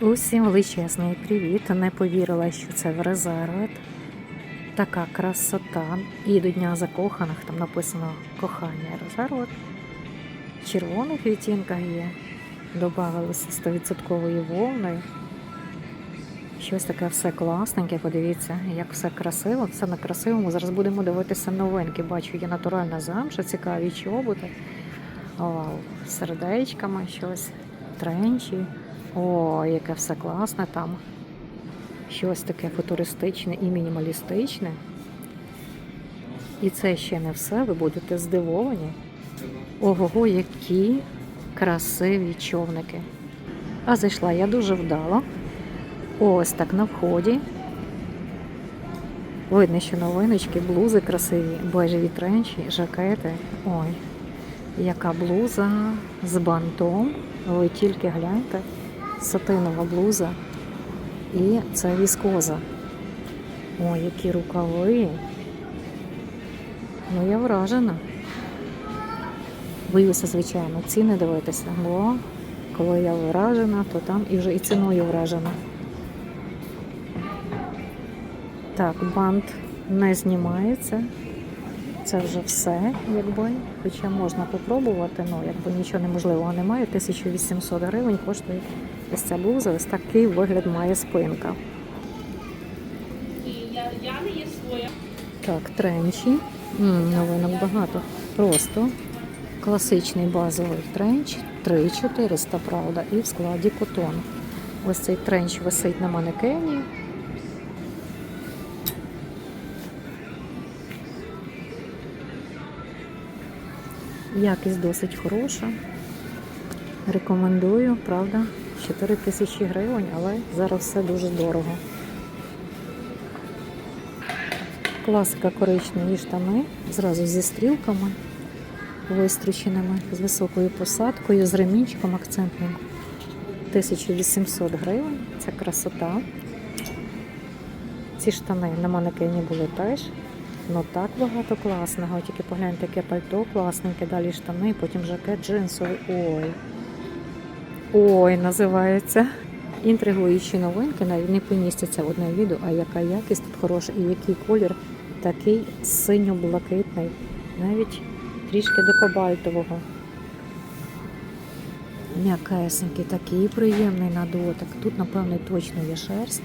Усім величезний привіт. Не повірила, що це в резервет. Така красота. І до Дня закоханих там написано кохання резервет. В червоних відтінках є. Добавилося 100% вовни. Щось таке все класненьке. Подивіться, як все красиво, все на красивому. Зараз будемо дивитися новинки. Бачу, є натуральна замша, цікаві чоботи. Вау, сердечками щось, тренчі. О, яке все класне там. Щось таке футуристичне і мінімалістичне. І це ще не все, ви будете здивовані. Ого, які красиві човники. А зайшла я дуже вдало. Ось так на вході. Видно, що новиночки, блузи красиві, бежеві тренчі, жакети. Ой, яка блуза з бантом. Ви тільки гляньте. Сатинова блуза. І це віскоза. Ой, які рукави. Ну, я вражена. Боюся, звичайно, ціни дивитися, бо коли я вражена, то там і вже і ціною вражена. Так, бант не знімається. Це вже все, якби. Хоча можна попробувати, ну якби нічого неможливого немає. 1800 гривень коштує ось ця блуза, ось такий вигляд має спинка. Так, тренчі. М, новинок багато. Просто класичний базовий тренч 3400, правда, і в складі котон. Ось цей тренч висить на манекені. Якість досить хороша. Рекомендую, правда, 4 тисячі гривень, але зараз все дуже дорого. Класика коричневі штани, зразу зі стрілками, вистріченими, з високою посадкою, з ремінчиком акцентним. 1800 гривень. Це красота. Ці штани на манекені були теж. Ну так багато класного. Тільки погляньте, яке пальто класненьке, далі штани, потім жакет джинсовий. Ой. Ой, називається. Інтригуючі новинки, навіть не помістяться в одне відео, а яка якість тут хороша і який колір такий синьо-блакитний, навіть трішки до кобальтового. М'якесенький, такий приємний на дотик. Тут, напевно, точно є шерсть.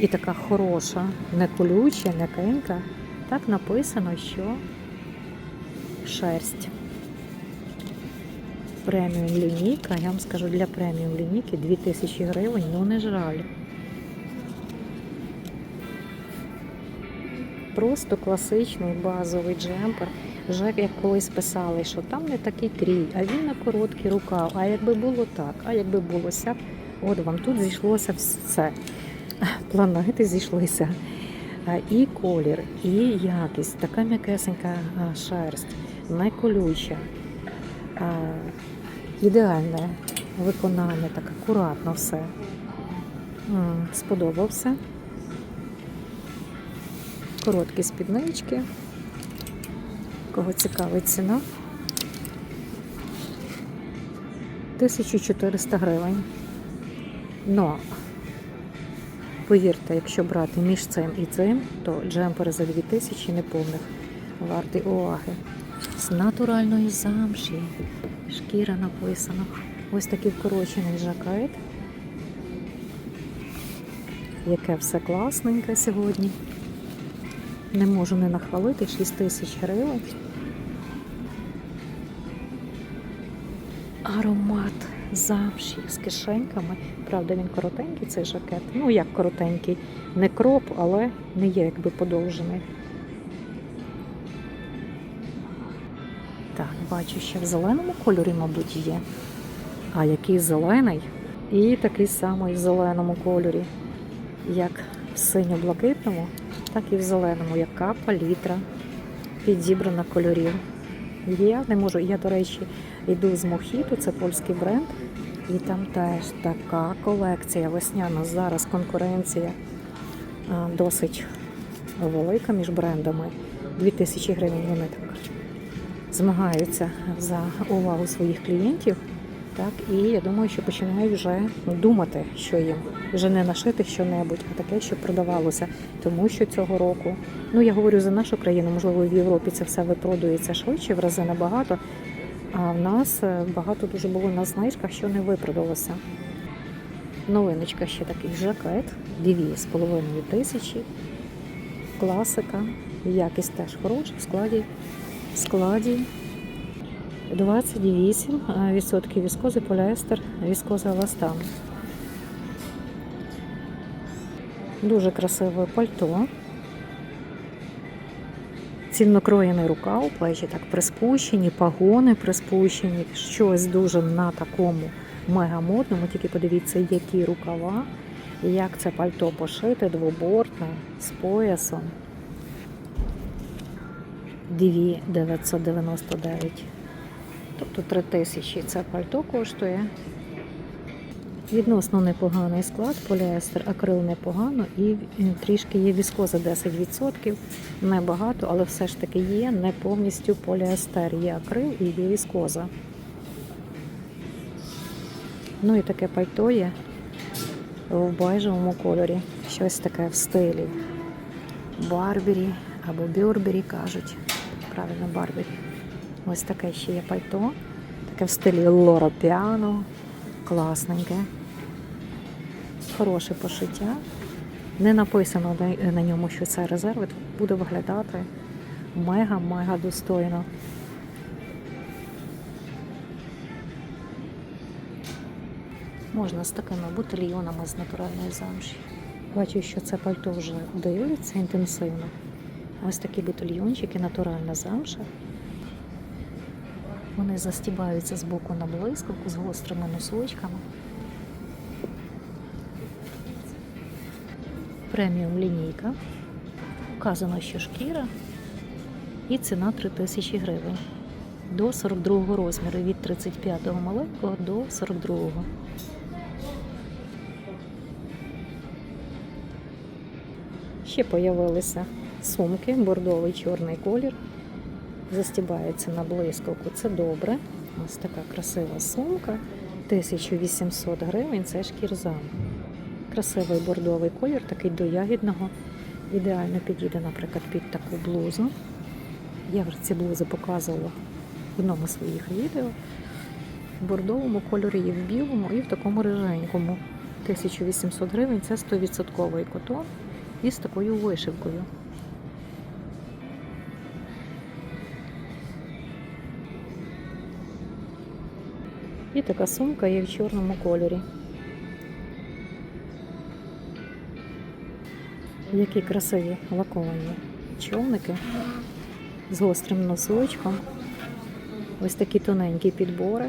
І така хороша, не колюча, не м'якенька. Так написано, що шерсть. Преміум лінійка, я вам скажу, для преміум лінійки 2000 гривень, ну не жаль. Просто класичний базовий джемпер. Вже як колись писали, що там не такий крій, а він на короткий рукав. А якби було так, а якби було сяк, от вам тут зійшлося все. Планети зійшлися. І колір, і якість, така м'якесенька шерсть, не колюча, а, ідеальне виконання, так акуратно все. Сподобався. Короткі спіднички. Кого цікавить ціна? 1400 гривень. Но, повірте, якщо брати між цим і цим, то джемпери за 2000 неповних варті уваги. З натуральної замші. Шкіра написано. Ось такий вкорочений жакет. Яке все класненьке сьогодні. Не можу не нахвалити 6 тисяч гривень. Аромат замші з кишеньками. Правда, він коротенький, цей жакет. Ну, як коротенький, не кроп, але не є якби подовжений. Так, бачу, ще в зеленому кольорі, мабуть, є. А який зелений? І такий самий в зеленому кольорі, як в синьо-блакитному, так і в зеленому, яка палітра підібрана кольорів. Я не можу. Я, до речі, йду з Мохіту, це польський бренд, і там теж така колекція весняна. Зараз конкуренція досить велика між брендами. 2000 гривень вони так змагаються за увагу своїх клієнтів. Так, і я думаю, що починають вже думати, що їм вже не нашити що-небудь, а таке, що продавалося. Тому що цього року, ну я говорю за нашу країну, можливо, в Європі це все випродується швидше, в рази набагато. А в нас е, багато дуже було на знижках, що не випродалося. Новиночка ще такий жакет, дві з половиною тисячі. Класика, якість теж хороша в складі. В складі 28% віскози поліестер, віскоза еластан. Дуже красиве пальто. Цільнокроєний рукав, плечі так приспущені, пагони приспущені, щось дуже на такому мегамодному. Тільки подивіться, які рукава, і як це пальто пошите, двобортне, з поясом. 2999. Тобто 3 тисячі це пальто коштує. Відносно непоганий склад, поліестер, акрил непогано і трішки є віскоза 10%, небагато, але все ж таки є не повністю поліестер. Є акрил і є віскоза. Ну і таке пальто є в бежевому кольорі. Щось таке в стилі Барбері або Бюрбері кажуть. Правильно, Барбері. Ось таке ще є пальто. Таке в стилі Лоро Піано. Класненьке. Хороше пошиття. Не написано на- ньому, що це резерв. Буде виглядати мега-мега достойно. Можна з такими бутильйонами з натуральної замші. Бачу, що це пальто вже дивиться інтенсивно. Ось такі бутильйончики, натуральна замша. Вони застібаються з боку на блискавку з гострими носочками. Преміум лінійка. Вказано, що шкіра. І ціна 3000 гривень. До 42 розміру від 35 маленького до 42. Ще появилися сумки, бордовий чорний колір. Застібається на блискавку, це добре. Ось така красива сумка. 1800 гривень це шкірзам. Красивий бордовий колір, такий до ягідного. Ідеально підійде, наприклад, під таку блузу. Я вже ці блузи показувала в одному з своїх відео. В бордовому кольорі і в білому, і в такому риженькому. 1800 гривень це 100% котон і з такою вишивкою. І така сумка є в чорному кольорі. Які красиві лаковані човники з гострим носочком. Ось такі тоненькі підбори.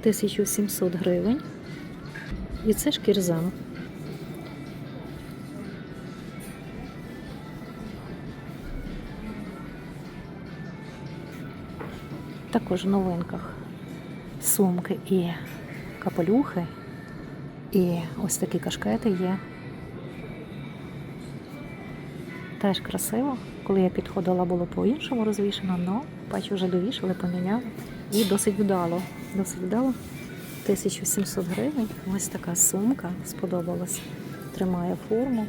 1700 гривень. І це шкірзам. Також в новинках сумки і капелюхи. І ось такі кашкети є. Теж красиво. Коли я підходила, було по-іншому розвішено, але бачу, вже довішали, поміняли. І досить вдало. Досить вдало. 1700 гривень. Ось така сумка сподобалась. Тримає форму,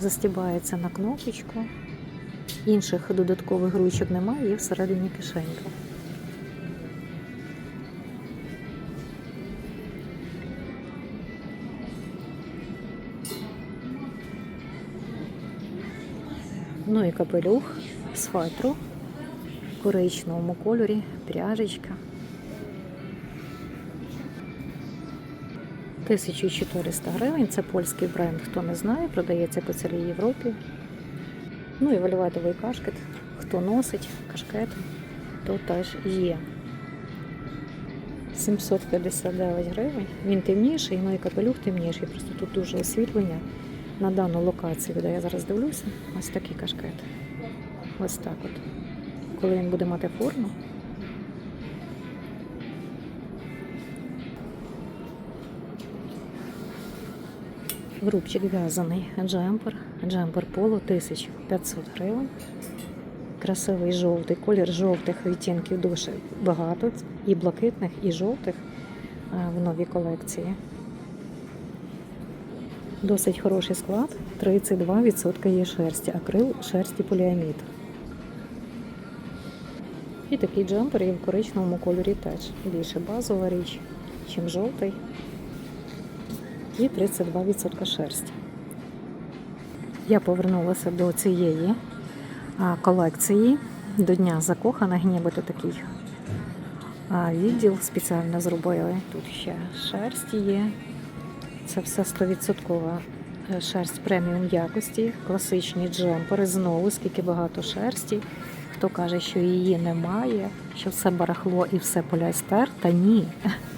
застібається на кнопочку. Інших додаткових ручок немає, є всередині кишенька. Ну і капелюх з фатру в коричневому кольорі, пряжечка. 1400 гривень. Це польський бренд, хто не знає, продається по цілій Європі. Ну і вельветовий кашкет. Хто носить кашкет, то теж є. 759 гривень. Він темніший, ну і капелюх темніший. Просто тут дуже освітлення на дану локацію, де я зараз дивлюся. Ось такий кашкет. Ось так от. Коли він буде мати форму. Грубчик в'язаний джемпер, джемпер поло 1500 гривень. красивий жовтий. Колір жовтих відтінків дуже багато. І блакитних, і жовтих в новій колекції. Досить хороший склад. 32% є шерсті, акрил шерсті поліамід. І такий джемпер є в коричневому кольорі теж. Більше базова річ, чим жовтий. І 32% шерсті. Я повернулася до цієї колекції до Дня закоханих, нібито такий відділ спеціально зробили. Тут ще шерсть є. Це все 100% шерсть преміум якості, класичні джемпери. Знову скільки багато шерсті. Хто каже, що її немає, що все барахло і все поліестер, та ні.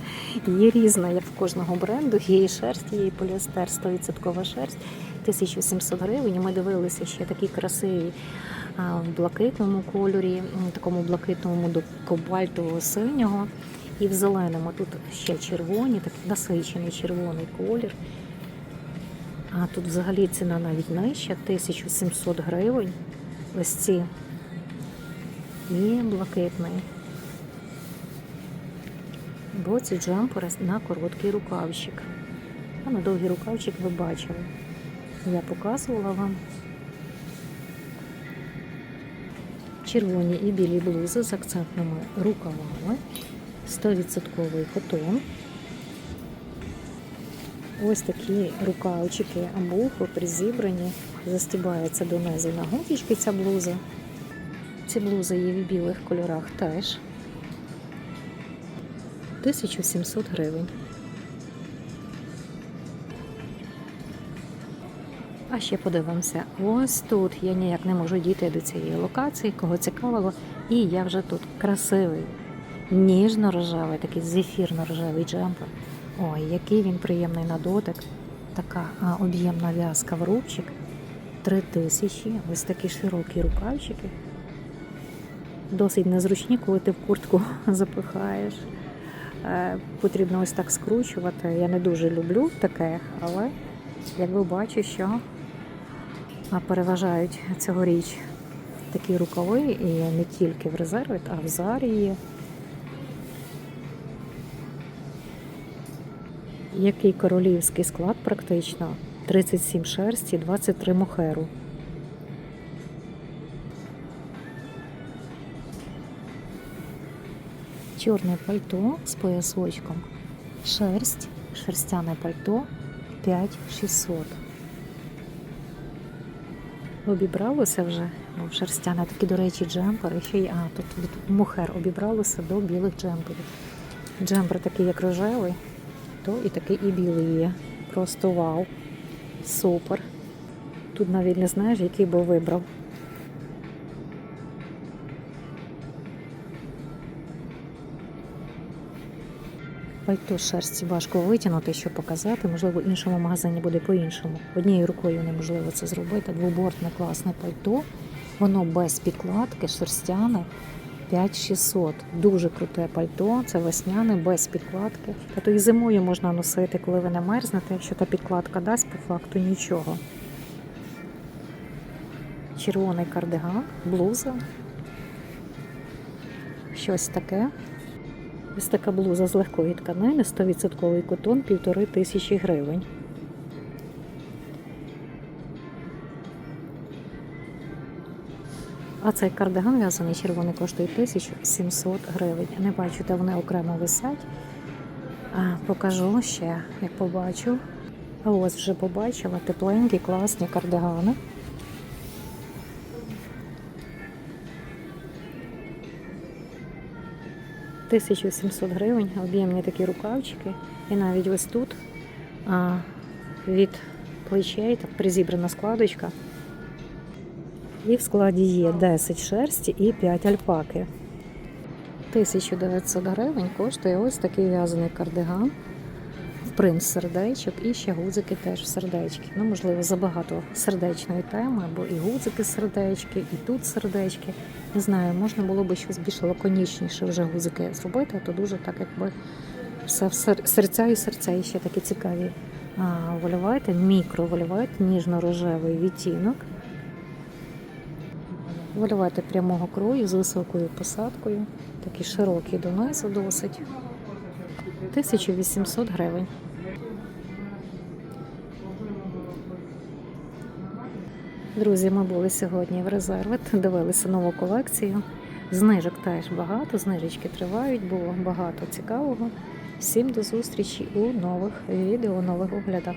Є різна, як в кожного бренду, є і шерсть, є і поліестер, 100% шерсть, 1700 гривень. Ми дивилися ще такі красиві в блакитному кольорі, такому блакитному до кобальтового синього. І в зеленому тут ще червоні, такий насичений червоний колір. А тут взагалі ціна навіть нижча, 1700 гривень. Ось ці і блакитний. Бо ці джемпери на короткий рукавчик. А на довгий рукавчик ви бачили. Я показувала вам червоні і білі блузи з акцентними рукавами, 100% котон. Ось такі рукавчики або призібрані, застібається донизу на гудочки ця блуза. Ці блузи є в білих кольорах теж. 1700 гривень. А ще подивимося, ось тут я ніяк не можу дійти до цієї локації, кого цікавило. І я вже тут красивий, ніжно-рожевий, такий зефірно-рожевий джемпер. Ой, який він приємний на дотик. Така об'ємна в'язка в рубчик. Три тисячі. Ось такі широкі рукавчики. Досить незручні, коли ти в куртку запихаєш. Е, Потрібно ось так скручувати. Я не дуже люблю таке, але якби бачу, що переважають цьогоріч такі рукави, і не тільки в резерві, а в зарі Який королівський склад практично 37 шерсті, 23 мохеру. Чорне пальто з поясочком. Шерсть, шерстяне пальто 5600. Обібралося вже. Ну, шерстяне такі, до речі, джемпери. Ще й, а, тут від мухер обібралося до білих джемперів. Джемпер такий, як рожевий, то і такий і білий є. Просто вау. Супер. Тут навіть не знаєш, який би вибрав. Пальто з шерсті важко витягнути, щоб показати. Можливо, в іншому магазині буде по-іншому. Однією рукою неможливо це зробити. Двобортне класне пальто. Воно без підкладки, шерстяне. 5600. Дуже круте пальто. Це весняне, без підкладки. Та то і зимою можна носити, коли ви не мерзнете. Якщо та підкладка дасть, по факту нічого. Червоний кардиган, блуза. Щось таке. Ось така блуза з легкої тканини, 100% котон, півтори тисячі гривень. А цей кардиган в'язаний червоний коштує 1700 гривень. Не бачу, де вони окремо висять. Покажу ще, як побачу. Ось вже побачила тепленькі, класні кардигани. – 1700 гривень, об'ємні такі рукавчики. І навіть ось тут а, від плечей так призібрана складочка. І в складі є 10 шерсті і 5 альпаки. 1900 гривень коштує ось такий в'язаний кардиган. В принт сердечок і ще гудзики теж в сердечки. Ну, можливо, забагато сердечної теми, бо і гудзики сердечки, і тут сердечки. Не знаю, можна було би щось більш лаконічніше вже гудзики зробити, а то дуже так, якби все в серця і серця і ще такі цікаві а, вольвети, мікровольвет, ніжно-рожевий відтінок. Вольвети прямого крою з високою посадкою. Такі широкі донизу досить. 1800 гривень. Друзі, ми були сьогодні в резервет, дивилися нову колекцію. Знижок теж багато, знижечки тривають, було багато цікавого. Всім до зустрічі у нових відео, нових оглядах.